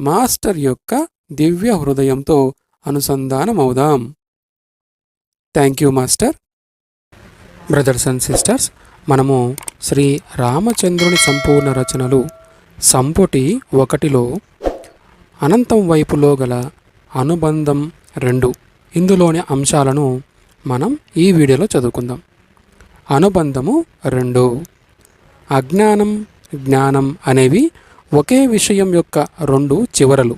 Master యొక్క దివ్య హృదయంతో అనుసంధానమవుదాం. Thank you master. Brothers and sisters మనము శ్రీ రామచంద్రుని సంపూర్ణ రచనలు సంపుటి ఒకటిలో అనంతం వైపులో గల అనుబంధం రెండు ఇందులోని అంశాలను మనం ఈ వీడియోలో చదువుకుందాం. అనుబంధము రెండు. అజ్ఞానం జ్ఞానం అనేవి ఒకే విషయం యొక్క రెండు చివరలు.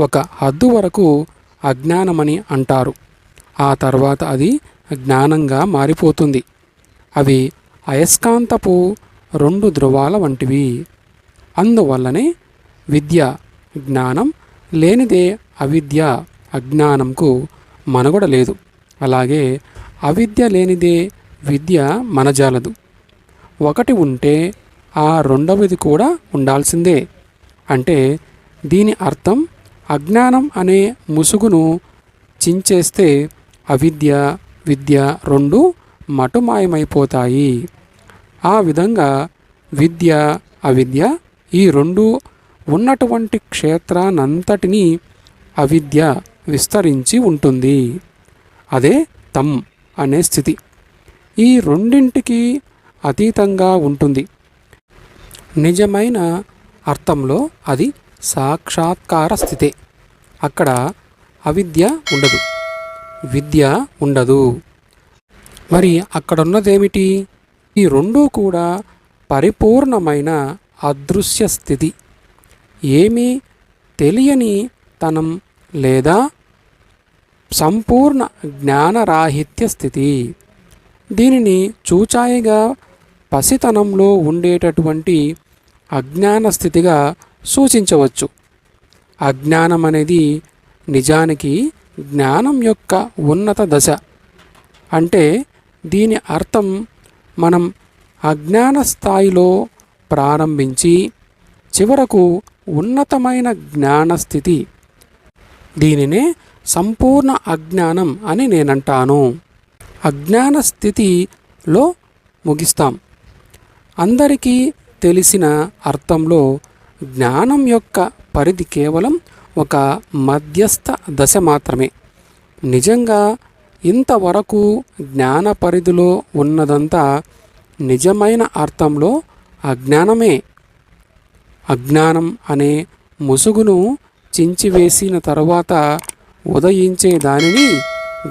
ఒక హద్దు వరకు అజ్ఞానమని అంటారు. ఆ తర్వాత అది జ్ఞానంగా మారిపోతుంది. అవి అయస్కాంతపు రెండు ధృవాల వంటివి. అందువల్లనే విద్య జ్ఞానం లేనిదే అవిద్య అజ్ఞానంకు మనుగడ లేదు. అలాగే అవిద్య లేనిదే విద్య మనజాలదు. ఒకటి ఉంటే ఆ రెండవది కూడా ఉండాల్సిందే. అంటే దీని అర్థం అజ్ఞానం అనే ముసుగును చించేస్తే అవిద్య విద్య రెండు మటుమాయమైపోతాయి. ఆ విధంగా విద్య అవిద్య ఈ రెండు ఉన్నటువంటి క్షేత్రానంతటినీ అవిద్య విస్తరించి ఉంటుంది. అదే తమ్ అనే స్థితి. ఈ రెండింటికి అతీతంగా ఉంటుంది. నిజమైన అర్థంలో అది సాక్షాత్కార స్థితే. అక్కడ అవిద్య ఉండదు. విద్య ఉండదు. మరి అక్కడున్నదేమిటి? ఈ రెండూ కూడా పరిపూర్ణమైన అదృశ్య స్థితి. ఏమీ తెలియని తనం లేదా సంపూర్ణ జ్ఞానరాహిత్య స్థితి. దీనిని చూచాయిగా పసితనంలో ఉండేటటువంటి అజ్ఞాన స్థితిగా సూచించవచ్చు. అజ్ఞానం అనేది నిజానికి జ్ఞానం యొక్క ఉన్నత దశ. అంటే దీని అర్థం మనం అజ్ఞాన స్థాయిలో ప్రారంభించి చివరకు ఉన్నతమైన జ్ఞాన స్థితి దీనినే సంపూర్ణ అజ్ఞానం అని నేనంటాను. అజ్ఞాన స్థితిలో ముగిస్తాం. అందరికీ తెలిసిన అర్థంలో జ్ఞానం యొక్క పరిధి కేవలం ఒక మధ్యస్థ దశ మాత్రమే. నిజంగా ఇంతవరకు జ్ఞాన పరిధిలో ఉన్నదంతా నిజమైన అర్థంలో అజ్ఞానమే. అజ్ఞానం అనే ముసుగును చించివేసిన తరువాత ఉదయించే దానిని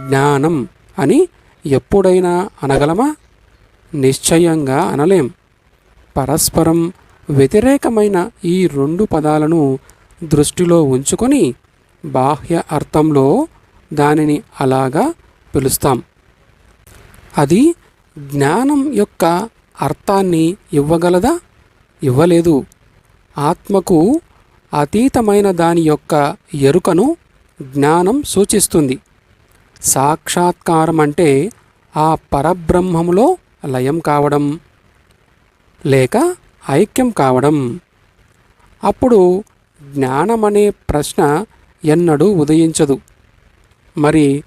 జ్ఞానం అని ఎప్పుడైనా అనగలమా? నిశ్చయంగా అనలేం. పరస్పరం వ్యతిరేకమైన ఈ రెండు పదాలను దృష్టిలో ఉంచుకొని బాహ్య అర్థంలో దానిని అలాగా పిలుస్తాం. అది జ్ఞానం యొక్క అర్థాన్ని ఇవ్వగలదా? ఇవ్వలేదు. ఆత్మకు అతీతమైన దాని యొక్క ఎరుకను జ్ఞానం సూచిస్తుంది. సాక్షాత్కారం అంటే ఆ పరబ్రహ్మములో లయం కావడం లేక ఐక్యం కావడం. అప్పుడు జ్ఞానమనే ప్రశ్న ఎన్నడూ ఉదయించదు. మరి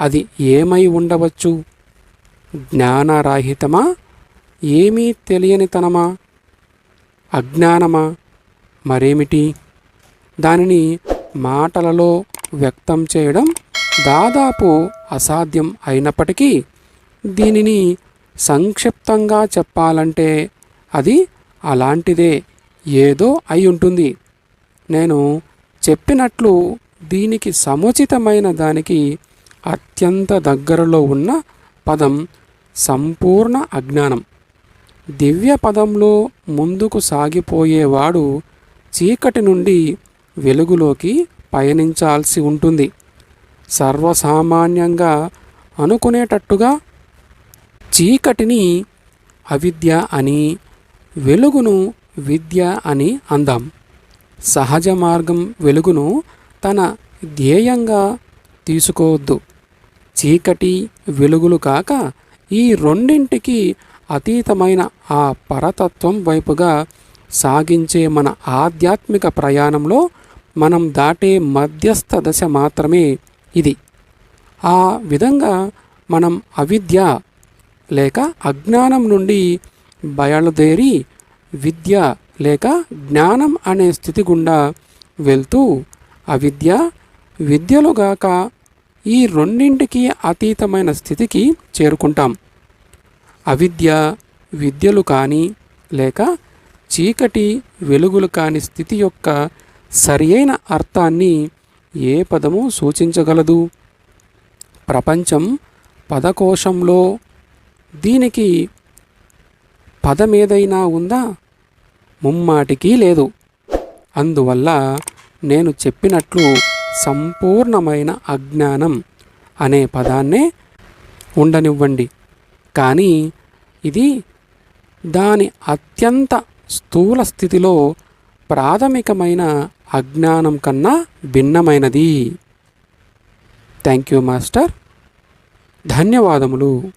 అది ఏమై ఉండవచ్చు? జ్ఞానరాహితమా? ఏమీ తెలియనితనమా? అజ్ఞానమా? మరేమిటి? దానిని మాటలలో వ్యక్తం చేయడం దాదాపు అసాధ్యం అయినప్పటికీ దీనిని సంక్షిప్తంగా చెప్పాలంటే అది అలాంటిదే. ఏదో అయి ఉంటుంది నేను చెప్పినట్లు దీనికి సముచితమైన దానికి అత్యంత దగ్గరలో ఉన్న పదం సంపూర్ణ అజ్ఞానం. దివ్య పదంలో ముందుకు సాగిపోయేవాడు చీకటి నుండి వెలుగులోకి పయనించాల్సి ఉంటుంది. సర్వసామాన్యంగా అనుకునేటట్టుగా చీకటిని అవిద్య అని వెలుగును విద్య అని అందాం. సహజ మార్గం వెలుగును తన ధ్యేయంగా తీసుకోవద్దు. చీకటి వెలుగులు కాక ఈ రెండింటికి అతీతమైన ఆ పరతత్వం వైపుగా సాగించే మన ఆధ్యాత్మిక ప్రయాణంలో మనం దాటే మధ్యస్థ దశ మాత్రమే ఇది. ఆ విధంగా మనం అవిద్య లేక అజ్ఞానం నుండి బయలుదేరి విద్య లేక జ్ఞానం అనే స్థితి గుండా వెళ్తూ అవిద్య విద్యలుగాక ఈ రెండింటికి అతీతమైన స్థితికి చేరుకుంటాం. అవిద్య విద్యలు కానీ లేక చీకటి వెలుగులు కాని స్థితి యొక్క సరియైన అర్థాన్ని ఏ పదము సూచించగలదు. ప్రపంచం పదకోశంలో దీనికి పదమేదైనా ఉందా? ముమ్మాటికి లేదు. అందువల్ల నేను చెప్పినట్లు సంపూర్ణమైన అజ్ఞానం అనే పదాన్నే ఉండనివ్వండి. కానీ ఇది దాని అత్యంత స్థూల స్థితిలో ప్రాథమికమైన అజ్ఞానం కన్నా భిన్నమైనది. Thank you master. ధన్యవాదములు.